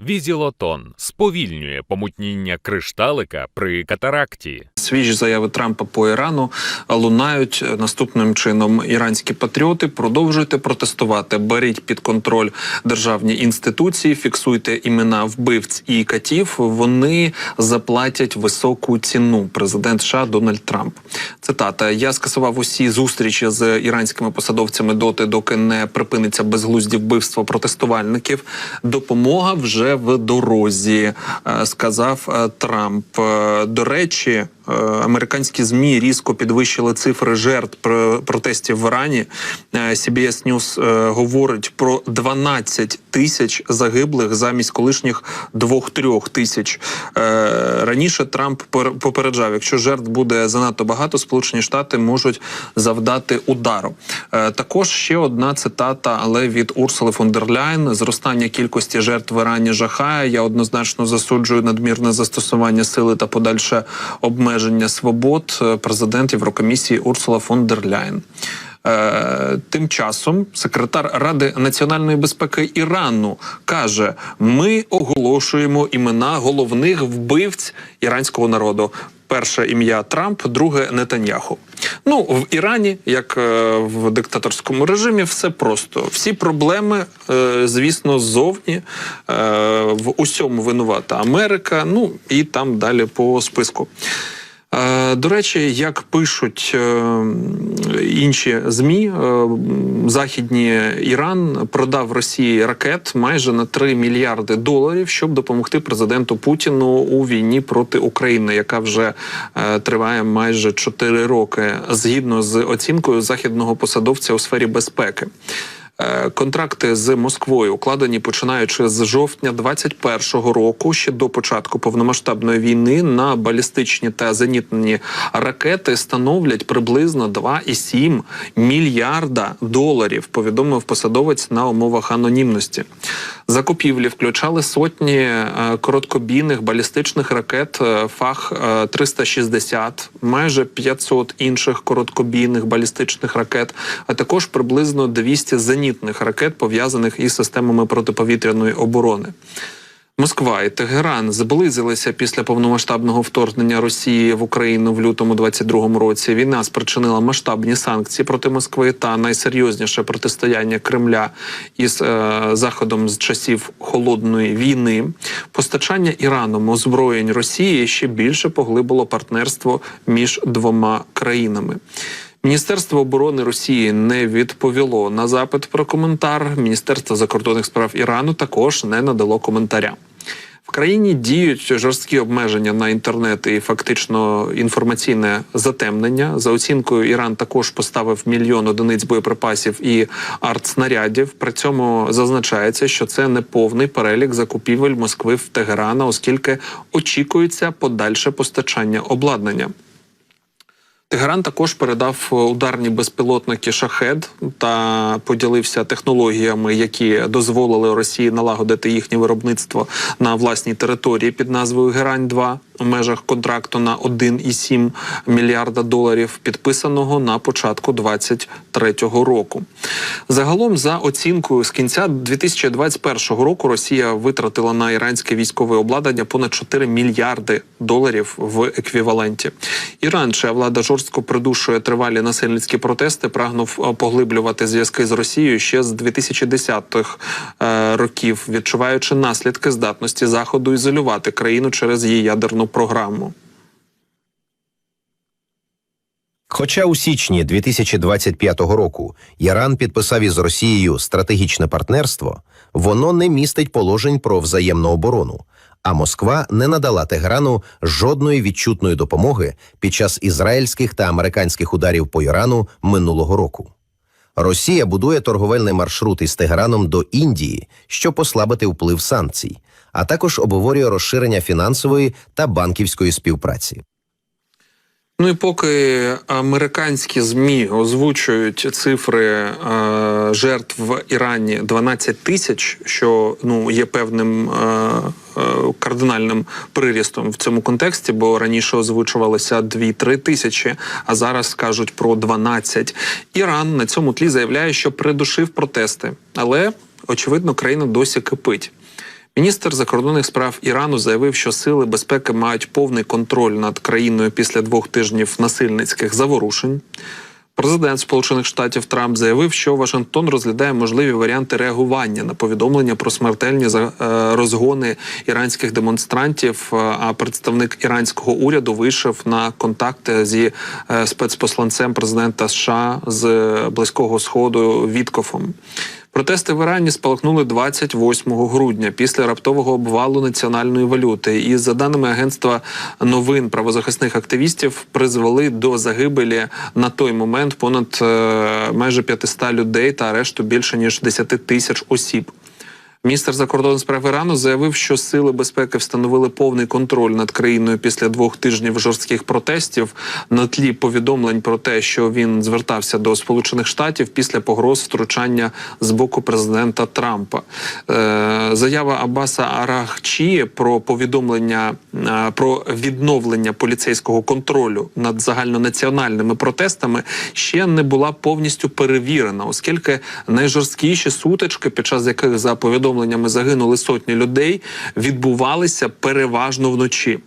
Візілотон сповільнює помутніння кришталика при катаракті. Свіжі заяви Трампа по Ірану лунають наступним чином. Іранські патріоти продовжуйте протестувати. Беріть під контроль державні інституції, фіксуйте імена вбивць і катів. Вони заплатять високу ціну. Президент США Дональд Трамп. Цитата: Я скасував усі зустрічі з іранськими посадовцями доти, доки не припиниться безглузді вбивство протестувальників. Допомога вже в дорозі, е, сказав е, Трамп. Е, До речі. Е, Американські змі різко підвищили цифри жертв пр- протестів в Ірані. Е, CBS News е, говорить про 12 тисяч загиблих замість колишніх 2-3 тисяч. Раніше Трамп пер- попереджав, якщо жертв буде занадто багато, Сполучені Штати можуть завдати удару. Також ще одна цитата, але від Урсули фон дер Ляйн. зростання кількості жертв в Ірані жахає. Я однозначно засуджую надмірне застосування сили та подальше обмеження свобод. Е, Президент Єврокомісії Урсула фон дер Ляйн. Е, Тим часом секретар Ради національної безпеки Ірану каже: ми оголошуємо імена головних вбивць іранського народу. Перше ім'я Трамп, друге Нетаньяху. Ну в Ірані, як е, в диктаторському режимі, все просто. Всі проблеми, звісно, ззовні в усьому винувата Америка. Ну і там далі по списку. Е, До речі, як пишуть е, інші змі, е, західні Іран продав Росії ракет майже на 3 мільярди доларів, щоб допомогти президенту Путіну у війні проти України, яка вже триває майже 4 роки, згідно з оцінкою західного посадовця у сфері безпеки. Е, Контракти з Москвою укладені починаючи з жовтня 21-го року, ще до початку повномасштабної війни, на балістичні та зенітні ракети становлять приблизно 2,7 мільярда доларів. Повідомив посадовець на умовах анонімності. Закупівлі включали сотні е, короткобійних балістичних ракет е, Фах е, 360, майже 500 інших короткобійних балістичних ракет, а також приблизно 200 зенітних ракет, пов'язаних із системами протиповітряної оборони. Москва і Тегеран зблизилися після повномасштабного вторгнення Росії в Україну в лютому 22-му році. Війна спричинила масштабні санкції проти Москви та найсерйозніше протистояння Кремля із е, заходом з часів холодної війни. Постачання Іраном озброєнь Росії ще більше поглибило партнерство між двома країнами. Міністерство оборони Росії не відповіло на запит про коментар. Міністерство закордонних справ Ірану також не надало коментаря. В країні діють жорсткі обмеження на інтернет і фактично інформаційне затемнення. За оцінкою, Іран також поставив мільйон одиниць боєприпасів і артснарядів. При цьому зазначається, що це не повний перелік закупівель Москви в Тегерана, оскільки очікується подальше постачання обладнання. Тегеран також передав ударні безпілотники шахед та поділився технологіями, які дозволили Росії налагодити їхнє виробництво на власній території під назвою Герань 2 у межах контракту на 1,7 мільярда доларів, підписаного на початку 2023 року. Загалом, за оцінкою з кінця 2021 року, Росія витратила на іранське військове обладнання понад 4 мільярди доларів в еквіваленті. Іран, чия влада жорстко придушує тривалі насильницькі протести, прагнув е, поглиблювати зв'язки з Росією ще з 2010-х е, років, відчуваючи наслідки здатності заходу ізолювати країну через її ядерну програму. Хоча у січні 2025 року Іран підписав із Росією стратегічне партнерство, воно не містить положень про взаємну оборону, а Москва не надала Тегерану жодної відчутної допомоги під час ізраїльських та американських ударів по Ірану минулого року. Росія будує торговельний маршрут із Тегераном до Індії, щоб послабити вплив санкцій, а також обговорює розширення фінансової та банківської співпраці. Ну і поки американські змі озвучують цифри е, жертв в Ірані 12 тисяч, що ну є певним е, е, кардинальним прирістом в цьому контексті, бо раніше озвучувалося 2-3 тисячі, а зараз кажуть про 12. Іран на цьому тлі заявляє, що придушив протести, але очевидно країна досі кипить. Міністр закордонних справ Ірану заявив, що сили безпеки мають повний контроль над країною після двох тижнів насильницьких заворушень. Президент Сполучених Штатів Трамп заявив, що Вашингтон розглядає можливі варіанти реагування на повідомлення про смертельні е, розгони іранських демонстрантів. е, А представник іранського уряду вийшов на контакти зі е, спецпосланцем президента США з близького сходу Віткофом. Протести в Ірані спалахнули 28 грудня після раптового обвалу національної валюти. І за даними агентства новин правозахисних активістів, призвели до загибелі на той момент понад е, майже 500 людей та арешту більше ніж 10 тисяч осіб. Міністр закордонних справ Ірану заявив, що сили безпеки встановили повний контроль над країною після двох тижнів жорстких протестів на тлі повідомлень про те, що він звертався до Сполучених Штатів після погроз втручання з боку президента Трампа. Е, заява Аббаса Арахчі про повідомлення е, про відновлення поліцейського контролю над загальнонаціональними протестами ще не була повністю перевірена, оскільки найжорсткіші сутички, під час яких за повідомленнями загинули сотні людей, відбувалися переважно вночі.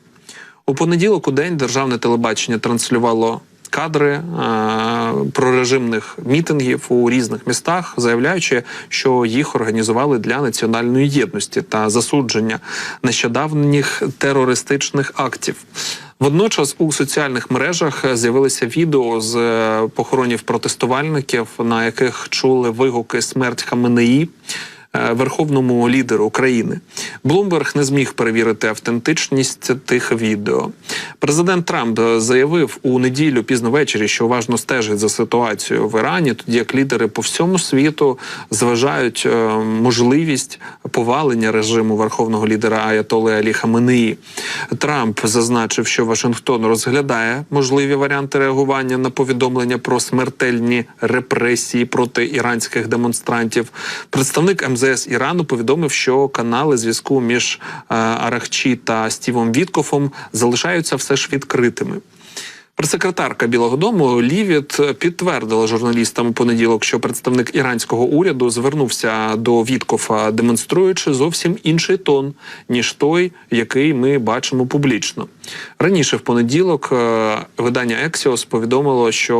У понеділок у день державне телебачення транслювало кадри е, прорежимних мітингів у різних містах, заявляючи, що їх організували для національної єдності та засудження нещодавніх терористичних актів. Водночас у соціальних мережах з'явилися відео з е, похоронів протестувальників, на яких чули вигуки смерть Хаменеї. Е, Верховному лідеру країни Блумберг не зміг перевірити автентичність тих відео. Президент Трамп заявив у неділю пізно ввечері, що уважно стежить за ситуацією в Ірані, тоді як лідери по всьому світу зважають е, можливість повалення режиму верховного лідера Аятоли Алі Хаменеї. Трамп зазначив, що Вашингтон розглядає можливі варіанти реагування на повідомлення про смертельні репресії проти іранських демонстрантів. Представник МЗС Ірану повідомив, що канали зв'язку між е, Арахчі та Стівом Віткофом залишаються все ж відкритими. Прес-секретарка Білого Дому Лівіт підтвердила журналістам у понеділок, що представник іранського уряду звернувся до Віткофа, демонструючи зовсім інший тон, ніж той, який ми бачимо публічно. Раніше в понеділок е, видання Ексіос повідомило, що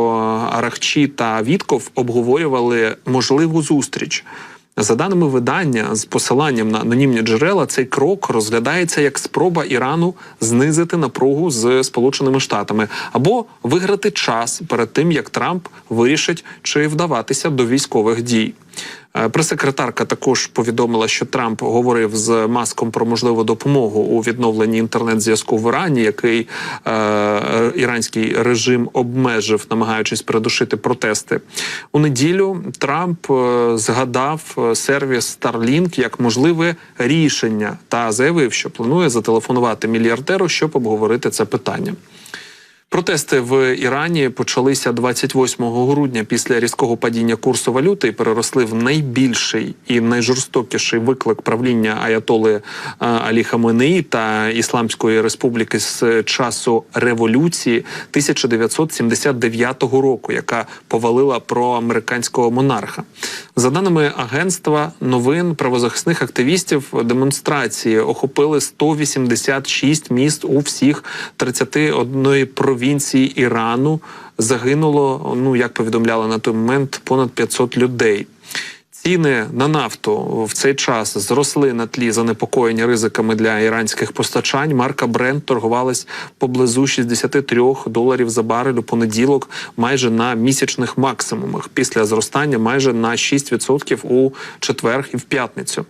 Арахчі та Вітков обговорювали можливу зустріч. За даними видання, з посиланням на анонімні джерела, цей крок розглядається як спроба Ірану знизити напругу з Сполученими Штатами або виграти час перед тим, як Трамп вирішить, чи вдаватися до військових дій. Е, Прес-секретарка також повідомила, що Трамп говорив з маском про можливу допомогу у відновленні інтернет-зв'язку в Ірані, який е, іранський режим обмежив, намагаючись придушити протести. У неділю Трамп е, згадав е, сервіс Starlink як можливе рішення та заявив, що планує зателефонувати мільярдеру, щоб обговорити це питання. Протести в Ірані почалися 28 грудня після різкого падіння курсу валюти і переросли в найбільший і найжорстокіший виклик правління Аятоли е, Алі Хаменеї та Ісламської республіки з часу революції 1979 року, яка повалила проамериканського монарха. За даними агентства новин правозахисних активістів, демонстрації охопили 186 міст у всіх 31 провінції Ірану. Загинуло, ну як повідомляли на той момент, понад 500 людей. Ціни на нафту в цей час зросли на тлі занепокоєння ризиками для іранських постачань. Марка Brent торгувалась поблизу 63 доларів за барель у понеділок, майже на місячних максимумах, після зростання майже на 6% у четвер і в п'ятницю.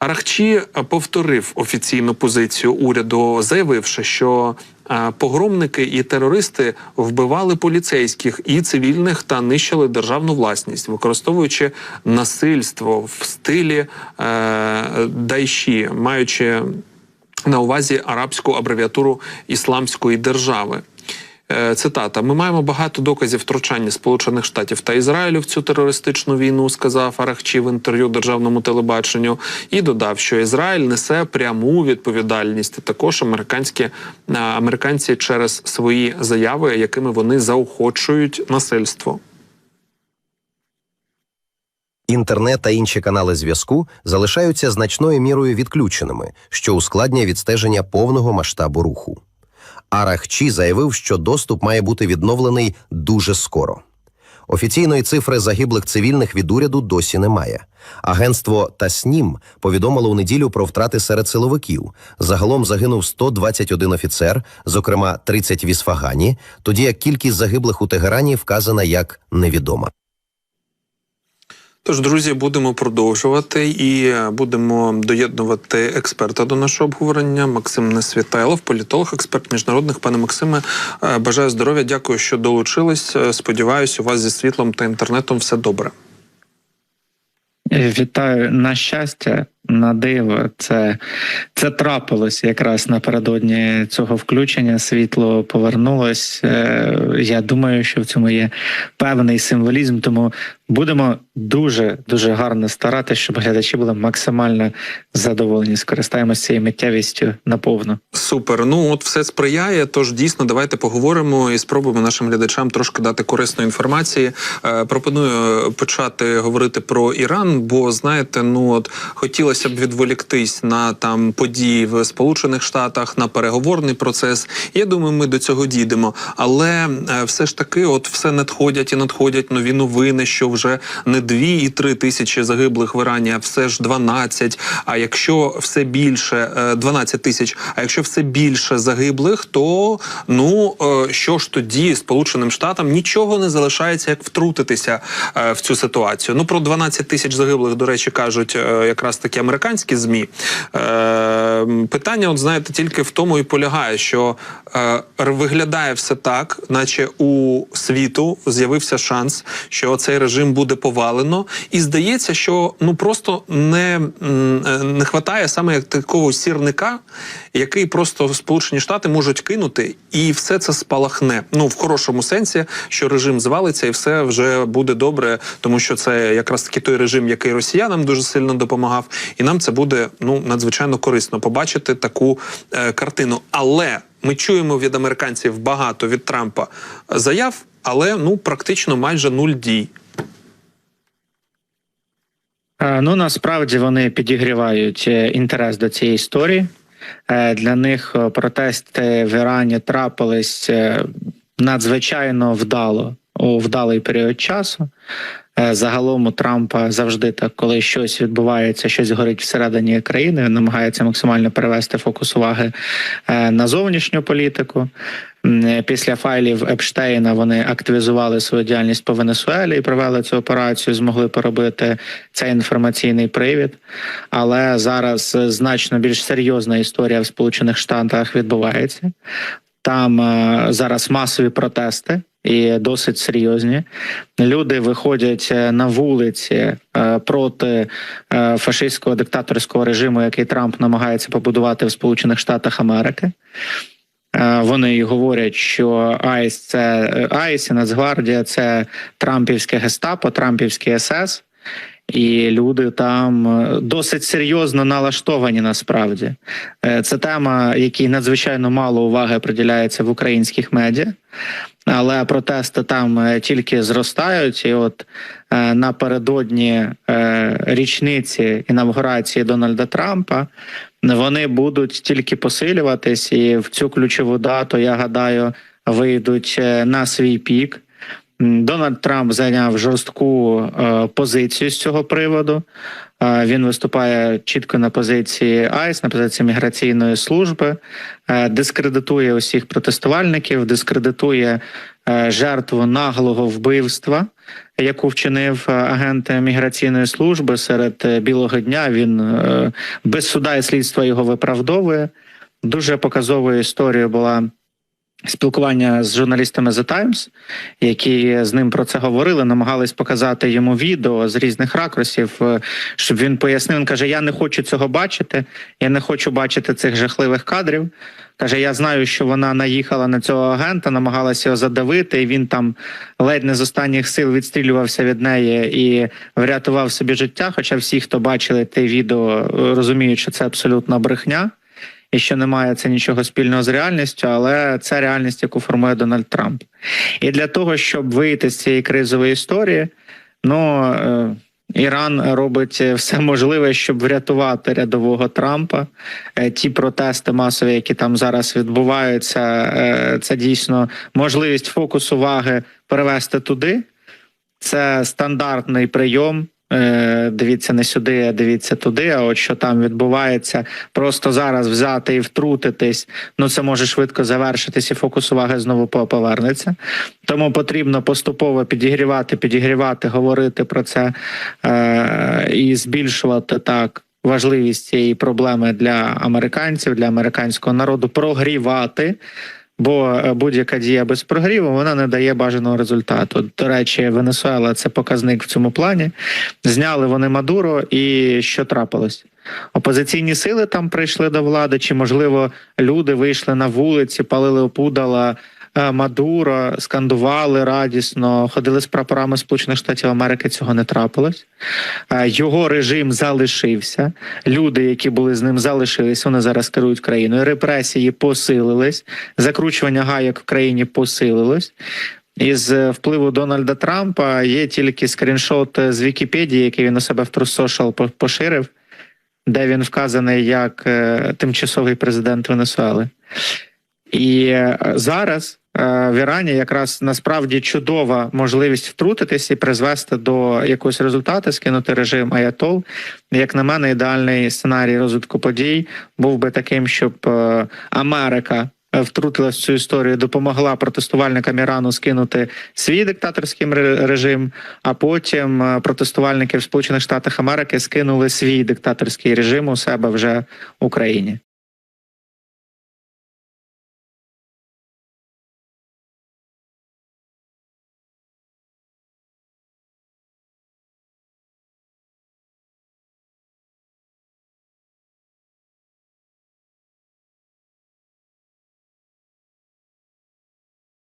Арахчі повторив офіційну позицію уряду, заявивши, що е, погромники і терористи вбивали поліцейських і цивільних та нищили державну власність, використовуючи насильство в стилі е, дайші, маючи на увазі арабську абревіатуру ісламської держави. Е, Цитата: Ми маємо багато доказів втручання Сполучених Штатів та Ізраїлю в цю терористичну війну, сказав Арахчі в інтерв'ю державному телебаченню, і додав, що Ізраїль несе пряму відповідальність. Також американські е, американці через свої заяви, якими вони заохочують насильство. Інтернет та інші канали зв'язку залишаються значною мірою відключеними, що ускладнює відстеження повного масштабу руху. Арахчі заявив, що доступ має бути відновлений дуже скоро. Офіційної цифри загиблих цивільних від уряду досі немає. Агентство Таснім повідомило у неділю про втрати серед силовиків. Загалом загинув 121 офіцер, зокрема 30 в Ісфагані, тоді як кількість загиблих у Тегерані вказана як невідома. Тож, друзі, будемо продовжувати і будемо доєднувати експерта до нашого обговорення. Максим Несвітайлов, політолог, експерт міжнародних. Пане Максиме, е, бажаю здоров'я. Дякую, що долучились. Е, Сподіваюсь, у вас зі світлом та інтернетом все добре. Е, Вітаю на щастя, на диво. Це, це трапилось якраз напередодні цього включення. Світло повернулось. Е, Я думаю, що в цьому є певний символізм. Тому будемо дуже дуже гарно старатися, щоб глядачі були максимально задоволені. Скористаємося цією миттєвістю наповну. Супер. Ну от все сприяє. Тож дійсно давайте поговоримо і спробуємо нашим глядачам трошки дати корисної інформації. Е, пропоную почати говорити про Іран, бо знаєте, ну от хотілося б відволіктись на там події в Сполучених Штатах, на переговорний процес. Я думаю, ми до цього дійдемо. Але е, все ж таки, от все надходять і надходять нові новини, що вже не дві і три тисячі загиблих в Ірані, а все ж 12. А якщо все більше е, 12 тисяч, а якщо все більше загиблих, то ну е, що ж тоді Сполученим Штатам нічого не залишається, як втрутитися е, в цю ситуацію. Ну про 12 тисяч загиблих, до речі, кажуть е, якраз такі американські змі. Е, Питання, от знаєте, тільки в тому і полягає, що е, виглядає все так, наче у світу з'явився шанс, що цей режим буде повалено, і здається, що ну просто не, е, не хватає саме як такого сірника, який просто Сполучені Штати можуть кинути, і все це спалахне. Ну в хорошому сенсі, що режим звалиться, і все вже буде добре, тому що це якраз таки той режим, який росіянам дуже сильно допомагав, і нам це буде ну надзвичайно корисно побачити таку е, картину. Але ми чуємо від американців багато від Трампа заяв, але ну практично майже нуль дій. Е, Ну насправді вони підігрівають е, інтерес до цієї історії. Е, Для них е, протести в Ірані трапились е, надзвичайно вдало у вдалий період часу. Е, Загалом у Трампа завжди так, коли щось відбувається, щось горить всередині країни, він намагається максимально перевести фокус уваги е, на зовнішню політику. Е, Після файлів Епштейна вони активізували свою діяльність по Венесуелі і провели цю операцію, змогли поробити цей інформаційний привід. Але зараз значно більш серйозна історія в Сполучених Штатах відбувається. Там зараз масові протести і досить серйозні. Люди виходять е, на вулиці е, проти е, фашистського диктаторського режиму, який Трамп намагається побудувати в Сполучених Штатах Америки. Вони говорять, що АІС це АІС і Нацгвардія це Трампівське гестапо, Трампівський СС. І люди там е, досить серйозно налаштовані насправді. Е, Це тема, якій надзвичайно мало уваги приділяється в українських медіа, але протести там е, тільки зростають. І от напередодні річниці інавгурації Дональда Трампа вони будуть тільки посилюватись, і в цю ключову дату, я гадаю, вийдуть на свій пік. Дональд Трамп зайняв жорстку е, позицію з цього приводу. Е, він виступає чітко на позиції АЙС, на позиції міграційної служби, е, дискредитує усіх протестувальників, дискредитує жертву наглого вбивства, яку вчинив агент міграційної служби серед білого дня. Він без суда і слідства його виправдовує. Дуже показовою історією була спілкування з журналістами The Times, які з ним про це говорили, намагались показати йому відео з різних ракурсів, е, щоб він пояснив. Він каже: Я не хочу цього бачити, я не хочу бачити цих жахливих кадрів. Каже, я знаю, що вона наїхала на цього агента, намагалася його задавити, і він там ледь не з останніх сил відстрілювався від неї і врятував собі життя. Хоча всі, хто бачили те відео, розуміють, що це абсолютна брехня і що немає це нічого спільного з реальністю, але це реальність, яку формує Дональд Трамп. І для того, щоб вийти з цієї кризової історії, ну е, Іран робить все можливе, щоб врятувати рядового Трампа. Е, Ті протести масові, які там зараз відбуваються, е, це дійсно можливість фокус уваги перевести туди. Це стандартний прийом. Е, Дивіться не сюди, а дивіться туди. А от що там відбувається, просто зараз взяти і втрутитись. Ну це може швидко завершитись, і фокус уваги знову по- повернеться. Тому потрібно поступово підігрівати, підігрівати, говорити про це е, і збільшувати так. Важливість цієї проблеми для американців, для американського народу прогрівати, бо е, будь-яка дія без прогріву вона не дає бажаного результату. До речі, Венесуела це показник в цьому плані. Зняли вони Мадуро, і що трапилось? Опозиційні сили там прийшли до влади, чи можливо люди вийшли на вулиці, палили опудала. Е, Мадуро скандували радісно, ходили з прапорами Сполучених Штатів Америки. Цього не трапилось. Е, Його режим залишився. Люди, які були з ним, залишились. Вони зараз керують країною. Репресії посилились, закручування гаяк в країні посилилось. Із е, впливу Дональда Трампа є тільки скріншот з Вікіпедії, який він у себе в True поширив, де він вказаний як тимчасовий президент Венесуели. І е, зараз е, в Ірані якраз насправді чудова можливість втрутитись і призвести до якогось результату, скинути режим Аятол. Як на мене, ідеальний сценарій розвитку подій був би таким, щоб е, Америка. Втрутилась в цю історію, допомогла протестувальникам Ірану скинути свій диктаторський ре- режим, а потім протестувальники в Сполучених Штатах Америки скинули свій диктаторський режим у себе вже в Україні.